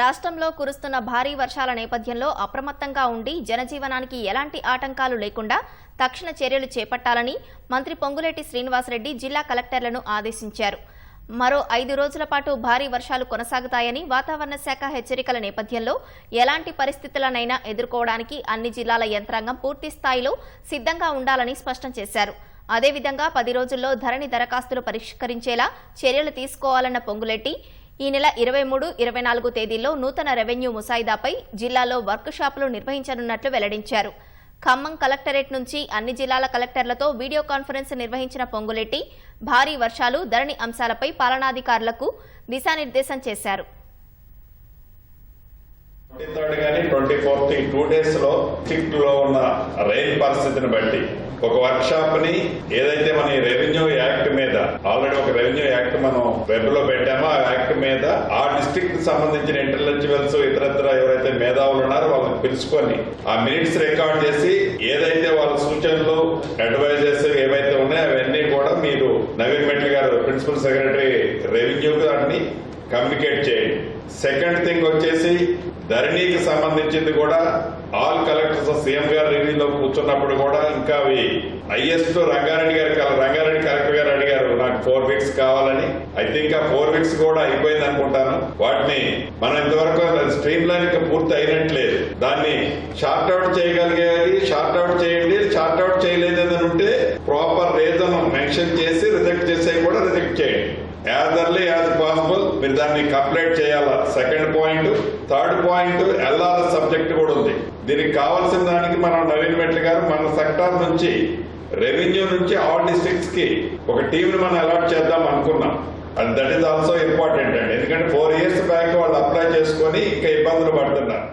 రాష్ట్రంలో కురుస్తున్న భారీ వర్షాల నేపథ్యంలో అప్రమత్తంగా ఉండి జనజీవనానికి ఎలాంటి ఆటంకాలు లేకుండా తక్షణ చర్యలు చేపట్టాలని మంత్రి పొంగులేటి శ్రీనివాసరెడ్డి జిల్లా కలెక్టర్లను ఆదేశించారు. మరో ఐదు రోజుల పాటు భారీ వర్షాలు కొనసాగుతాయని వాతావరణ శాఖ హెచ్చరికల నేపథ్యంలో ఎలాంటి పరిస్థితులనైనా ఎదుర్కోవడానికి అన్ని జిల్లాల యంత్రాంగం పూర్తి స్థాయిలో సిద్ధంగా ఉండాలని స్పష్టం చేశారు. అదేవిధంగా పది రోజుల్లో ధరణి దరఖాస్తులు పరిష్కరించేలా చర్యలు తీసుకోవాలన్న పొంగులెట్టి ఈ నెల ఇరవై మూడు ఇరవై నాలుగు తేదీల్లో నూతన రెవెన్యూ ముసాయిదాపై జిల్లాలో వర్క్ షాపులు నిర్వహించనున్నట్లు వెల్లడించారు. ఖమ్మం కలెక్టరేట్ నుంచి అన్ని జిల్లాల కలెక్టర్లతో వీడియో కాన్ఫరెన్స్ నిర్వహించిన పొంగులెట్టి భారీ వర్షాలు ధరణి అంశాలపై పాలనాధికారులకు దిశానిర్దేశం చేశారు. ట్వంటీ కానీ ట్వంటీ ఫోర్త్ ఈ టూ డేస్లో డిస్ట్రిక్ట్లో ఉన్న రైన్ పరిస్థితిని బట్టి ఒక వర్క్ షాప్ని ఏదైతే మన రెవెన్యూ యాక్ట్ మీద ఆల్రెడీ ఒక రెవెన్యూ యాక్ట్ మనం వెబ్లో పెట్టామో ఆ మీద ఆ డిస్టిక్ సంబంధించిన ఇంటెలిజెన్స్ ఇతరత్ర ఎవరైతే మేధావులు ఉన్నారో వాళ్ళని పిలుచుకొని ఆ మినిట్స్ రికార్డ్ చేసి ఏదైతే వాళ్ళ సూచనలు అడ్వైజెస్ ఏవైతే ఉన్నాయో అవన్నీ కూడా మీరు Naveen Mittal garu principal secretary revenue దాన్ని కమ్యూనికేట్ చేయండి. సెకండ్ థింగ్ వచ్చేసి ధరణికి సంబంధించింది కూడా ఆల్ కలెక్టర్స్ సీఎం గారు రివ్యూలో కూర్చున్నప్పుడు కూడా ఇంకా అవి హైయెస్ట్ రంగారెడ్డి గారు రంగారెడ్డి కలెక్టర్ గారు అడిగారు. నాకు ఫోర్ వీక్స్ కావాలని. ఐ థింక్ ఆ ఫోర్ వీక్స్ కూడా అయిపోయింది అనుకుంటాను. వాటిని మనం ఇంతవరకు స్ట్రీమ్ లైన్ పూర్తి అయినట్లేదు. దాన్ని షార్ట్ అవుట్ చేయగలిగేది షార్ట్ అవుట్ చేయండి షార్ట్ అవుట్ చేయలేదు అని ఉంటే ప్రాపర్ రీజన్ మెన్షన్ చేసి రిజెక్ట్ చేసేవి కూడా రిజెక్ట్ చేయండి. యాజ్ అర్లీ యాజ్ పాసిబుల్ మీరు దాన్ని కంప్లీట్ చేయాలా? Second point third point LRS subject కూడా ఉంది. దీనికి కావాల్సిన దానికి మనం నవీన్ మెట్ల గారు మన సెక్టార్ నుంచి రెవెన్యూ నుంచి ఆల్ డిస్ట్రిక్ట్స్కి ఒక టీంని మనం అలాట్ చేద్దాం అనుకున్నాం. And that is also important అండి. ఎందుకంటే ఫోర్ ఇయర్స్ బ్యాక్ వాళ్ళు అప్లై చేసుకొని ఇంకా ఇబ్బందులు పడుతున్నారు.